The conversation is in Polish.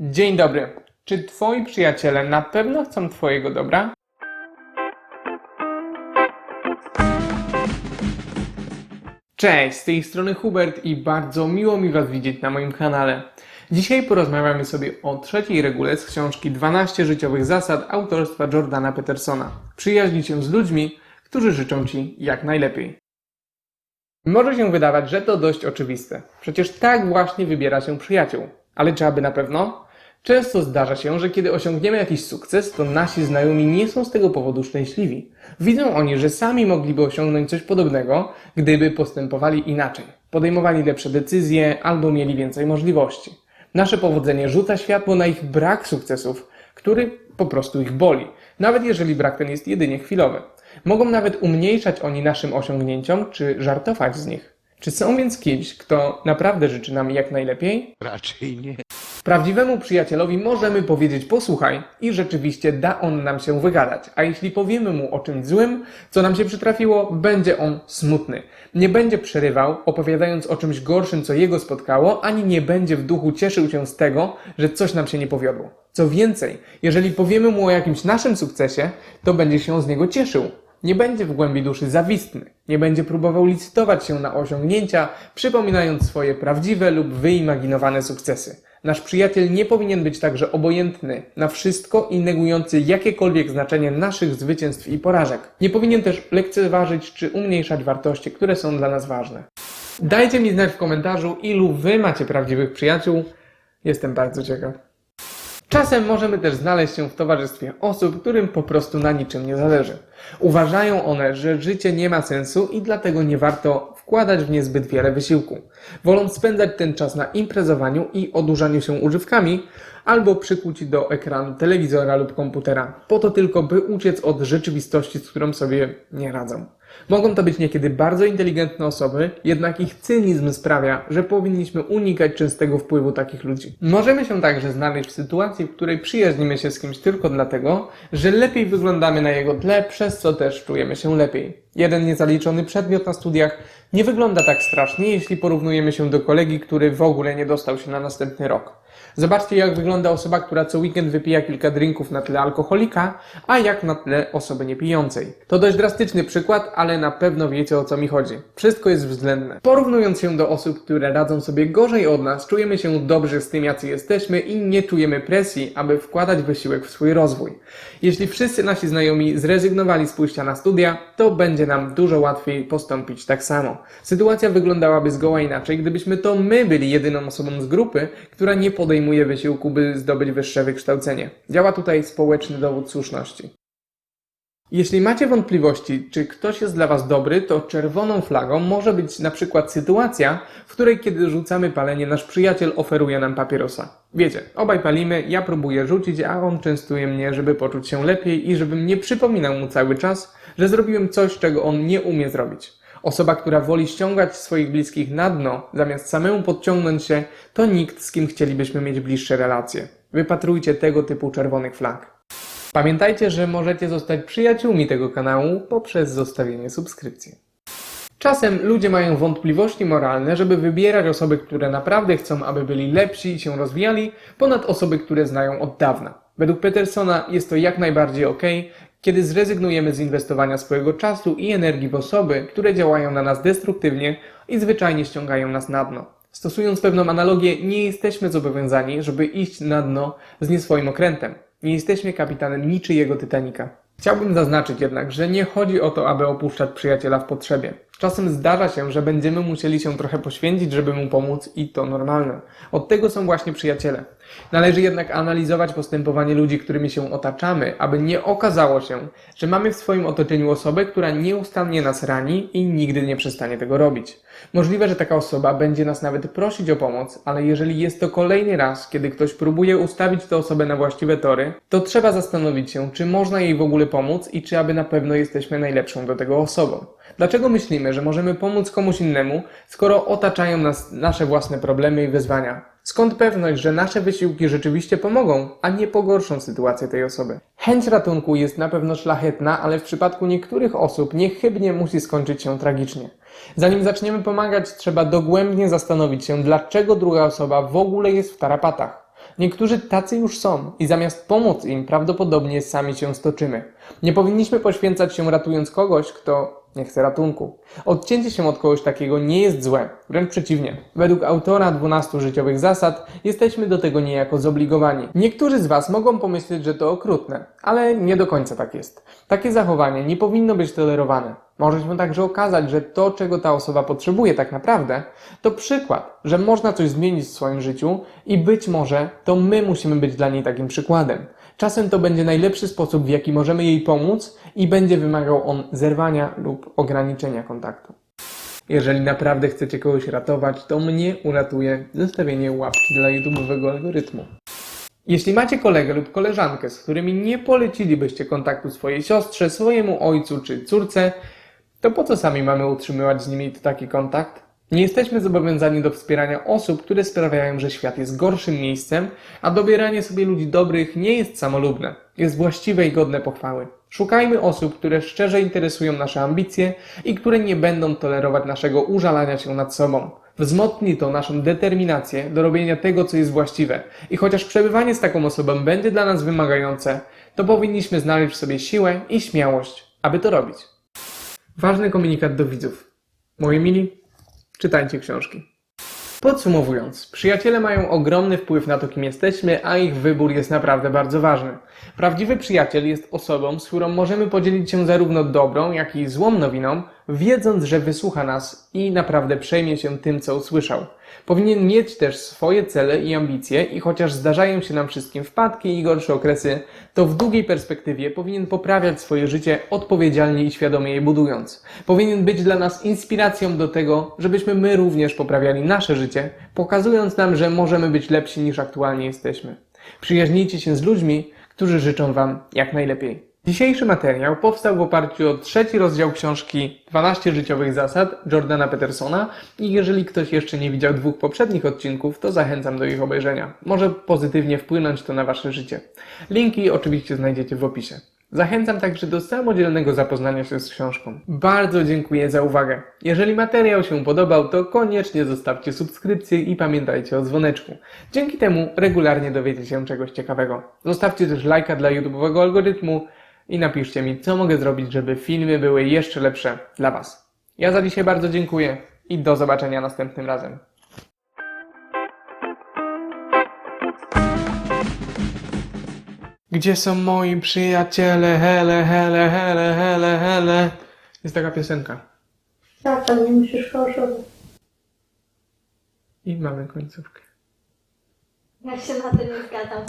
Dzień dobry. Czy twoi przyjaciele na pewno chcą twojego dobra? Cześć, z tej strony Hubert i bardzo miło mi Was widzieć na moim kanale. Dzisiaj porozmawiamy sobie o trzeciej regule z książki 12 życiowych zasad autorstwa Jordana Petersona. Przyjaźnij się z ludźmi, którzy życzą Ci jak najlepiej. Może się wydawać, że to dość oczywiste. Przecież tak właśnie wybiera się przyjaciół. Ale czy aby na pewno? Często zdarza się, że kiedy osiągniemy jakiś sukces, to nasi znajomi nie są z tego powodu szczęśliwi. Widzą oni, że sami mogliby osiągnąć coś podobnego, gdyby postępowali inaczej. Podejmowali lepsze decyzje albo mieli więcej możliwości. Nasze powodzenie rzuca światło na ich brak sukcesów, który po prostu ich boli, nawet jeżeli brak ten jest jedynie chwilowy. Mogą nawet umniejszać oni naszym osiągnięciom czy żartować z nich. Czy są więc kimś, kto naprawdę życzy nam jak najlepiej? Raczej nie. Prawdziwemu przyjacielowi możemy powiedzieć posłuchaj i rzeczywiście da on nam się wygadać, a jeśli powiemy mu o czymś złym, co nam się przytrafiło, będzie on smutny. Nie będzie przerywał, opowiadając o czymś gorszym, co jego spotkało, ani nie będzie w duchu cieszył się z tego, że coś nam się nie powiodło. Co więcej, jeżeli powiemy mu o jakimś naszym sukcesie, to będzie się z niego cieszył. Nie będzie w głębi duszy zawistny, nie będzie próbował licytować się na osiągnięcia, przypominając swoje prawdziwe lub wyimaginowane sukcesy. Nasz przyjaciel nie powinien być także obojętny na wszystko i negujący jakiekolwiek znaczenie naszych zwycięstw i porażek. Nie powinien też lekceważyć czy umniejszać wartości, które są dla nas ważne. Dajcie mi znać w komentarzu, ilu wy macie prawdziwych przyjaciół. Jestem bardzo ciekaw. Czasem możemy też znaleźć się w towarzystwie osób, którym po prostu na niczym nie zależy. Uważają one, że życie nie ma sensu i dlatego nie warto wkładać w nie zbyt wiele wysiłku. Wolą spędzać ten czas na imprezowaniu i odurzaniu się używkami albo przykuć do ekranu telewizora lub komputera, po to tylko, by uciec od rzeczywistości, z którą sobie nie radzą. Mogą to być niekiedy bardzo inteligentne osoby, jednak ich cynizm sprawia, że powinniśmy unikać częstego wpływu takich ludzi. Możemy się także znaleźć w sytuacji, w której przyjaźnimy się z kimś tylko dlatego, że lepiej wyglądamy na jego tle, przez co też czujemy się lepiej. Jeden niezaliczony przedmiot na studiach nie wygląda tak strasznie, jeśli porównujemy się do kolegi, który w ogóle nie dostał się na następny rok. Zobaczcie, jak wygląda osoba, która co weekend wypija kilka drinków na tle alkoholika, a jak na tle osoby niepijącej. To dość drastyczny przykład, ale na pewno wiecie o co mi chodzi. Wszystko jest względne. Porównując się do osób, które radzą sobie gorzej od nas, czujemy się dobrze z tym, jacy jesteśmy i nie czujemy presji, aby wkładać wysiłek w swój rozwój. Jeśli wszyscy nasi znajomi zrezygnowali z pójścia na studia, to będzie nam dużo łatwiej postąpić tak samo. Sytuacja wyglądałaby zgoła inaczej, gdybyśmy to my byli jedyną osobą z grupy, która nie podejmuje wysiłku, by zdobyć wyższe wykształcenie. Działa tutaj społeczny dowód słuszności. Jeśli macie wątpliwości, czy ktoś jest dla Was dobry, to czerwoną flagą może być na przykład sytuacja, w której kiedy rzucamy palenie, nasz przyjaciel oferuje nam papierosa. Wiecie, obaj palimy, ja próbuję rzucić, a on częstuje mnie, żeby poczuć się lepiej i żebym nie przypominał mu cały czas, że zrobiłem coś, czego on nie umie zrobić. Osoba, która woli ściągać swoich bliskich na dno, zamiast samemu podciągnąć się, to nikt, z kim chcielibyśmy mieć bliższe relacje. Wypatrujcie tego typu czerwonych flag. Pamiętajcie, że możecie zostać przyjaciółmi tego kanału poprzez zostawienie subskrypcji. Czasem ludzie mają wątpliwości moralne, żeby wybierać osoby, które naprawdę chcą, aby byli lepsi i się rozwijali, ponad osoby, które znają od dawna. Według Petersona jest to jak najbardziej ok, kiedy zrezygnujemy z inwestowania swojego czasu i energii w osoby, które działają na nas destruktywnie i zwyczajnie ściągają nas na dno. Stosując pewną analogię, nie jesteśmy zobowiązani, żeby iść na dno z nie swoim okrętem. Nie jesteśmy kapitanem niczyjego Titanika. Chciałbym zaznaczyć jednak, że nie chodzi o to, aby opuszczać przyjaciela w potrzebie. Czasem zdarza się, że będziemy musieli się trochę poświęcić, żeby mu pomóc i to normalne. Od tego są właśnie przyjaciele. Należy jednak analizować postępowanie ludzi, którymi się otaczamy, aby nie okazało się, że mamy w swoim otoczeniu osobę, która nieustannie nas rani i nigdy nie przestanie tego robić. Możliwe, że taka osoba będzie nas nawet prosić o pomoc, ale jeżeli jest to kolejny raz, kiedy ktoś próbuje ustawić tę osobę na właściwe tory, to trzeba zastanowić się, czy można jej w ogóle pomóc i czy aby na pewno jesteśmy najlepszą do tego osobą. Dlaczego myślimy, że możemy pomóc komuś innemu, skoro otaczają nas nasze własne problemy i wyzwania? Skąd pewność, że nasze wysiłki rzeczywiście pomogą, a nie pogorszą sytuację tej osoby? Chęć ratunku jest na pewno szlachetna, ale w przypadku niektórych osób niechybnie musi skończyć się tragicznie. Zanim zaczniemy pomagać, trzeba dogłębnie zastanowić się, dlaczego druga osoba w ogóle jest w tarapatach. Niektórzy tacy już są i zamiast pomóc im, prawdopodobnie sami się stoczymy. Nie powinniśmy poświęcać się ratując kogoś, kto nie chce ratunku. Odcięcie się od kogoś takiego nie jest złe, wręcz przeciwnie. Według autora 12 życiowych zasad jesteśmy do tego niejako zobligowani. Niektórzy z Was mogą pomyśleć, że to okrutne, ale nie do końca tak jest. Takie zachowanie nie powinno być tolerowane. Może się także okazać, że to, czego ta osoba potrzebuje tak naprawdę, to przykład, że można coś zmienić w swoim życiu i być może to my musimy być dla niej takim przykładem. Czasem to będzie najlepszy sposób, w jaki możemy jej pomóc i będzie wymagał on zerwania lub ograniczenia kontaktu. Jeżeli naprawdę chcecie kogoś ratować, to mnie uratuje zostawienie łapki dla YouTube'owego algorytmu. Jeśli macie kolegę lub koleżankę, z którymi nie polecilibyście kontaktu swojej siostrze, swojemu ojcu czy córce, to po co sami mamy utrzymywać z nimi taki kontakt? Nie jesteśmy zobowiązani do wspierania osób, które sprawiają, że świat jest gorszym miejscem, a dobieranie sobie ludzi dobrych nie jest samolubne. Jest właściwe i godne pochwały. Szukajmy osób, które szczerze interesują nasze ambicje i które nie będą tolerować naszego użalania się nad sobą. Wzmocni to naszą determinację do robienia tego, co jest właściwe. I chociaż przebywanie z taką osobą będzie dla nas wymagające, to powinniśmy znaleźć w sobie siłę i śmiałość, aby to robić. Ważny komunikat do widzów. Moi mili, czytajcie książki. Podsumowując, przyjaciele mają ogromny wpływ na to, kim jesteśmy, a ich wybór jest naprawdę bardzo ważny. Prawdziwy przyjaciel jest osobą, z którą możemy podzielić się zarówno dobrą, jak i złą nowiną, wiedząc, że wysłucha nas i naprawdę przejmie się tym, co usłyszał. Powinien mieć też swoje cele i ambicje i chociaż zdarzają się nam wszystkim wpadki i gorsze okresy, to w długiej perspektywie powinien poprawiać swoje życie odpowiedzialnie i świadomie je budując. Powinien być dla nas inspiracją do tego, żebyśmy my również poprawiali nasze życie, pokazując nam, że możemy być lepsi niż aktualnie jesteśmy. Przyjaźnijcie się z ludźmi, którzy życzą Wam jak najlepiej. Dzisiejszy materiał powstał w oparciu o trzeci rozdział książki 12 życiowych zasad Jordana Petersona i jeżeli ktoś jeszcze nie widział dwóch poprzednich odcinków, to zachęcam do ich obejrzenia. Może pozytywnie wpłynąć to na Wasze życie. Linki oczywiście znajdziecie w opisie. Zachęcam także do samodzielnego zapoznania się z książką. Bardzo dziękuję za uwagę. Jeżeli materiał się podobał, to koniecznie zostawcie subskrypcję i pamiętajcie o dzwoneczku. Dzięki temu regularnie dowiecie się czegoś ciekawego. Zostawcie też lajka dla YouTube'owego algorytmu i napiszcie mi, co mogę zrobić, żeby filmy były jeszcze lepsze dla Was. Ja za dzisiaj bardzo dziękuję i do zobaczenia następnym razem. Gdzie są moi przyjaciele? Hele, hele, hele, hele, hele. Jest taka piosenka. Tak, tam nie musisz fałszować. I mamy końcówkę. Ja się na tym nie zgadzam.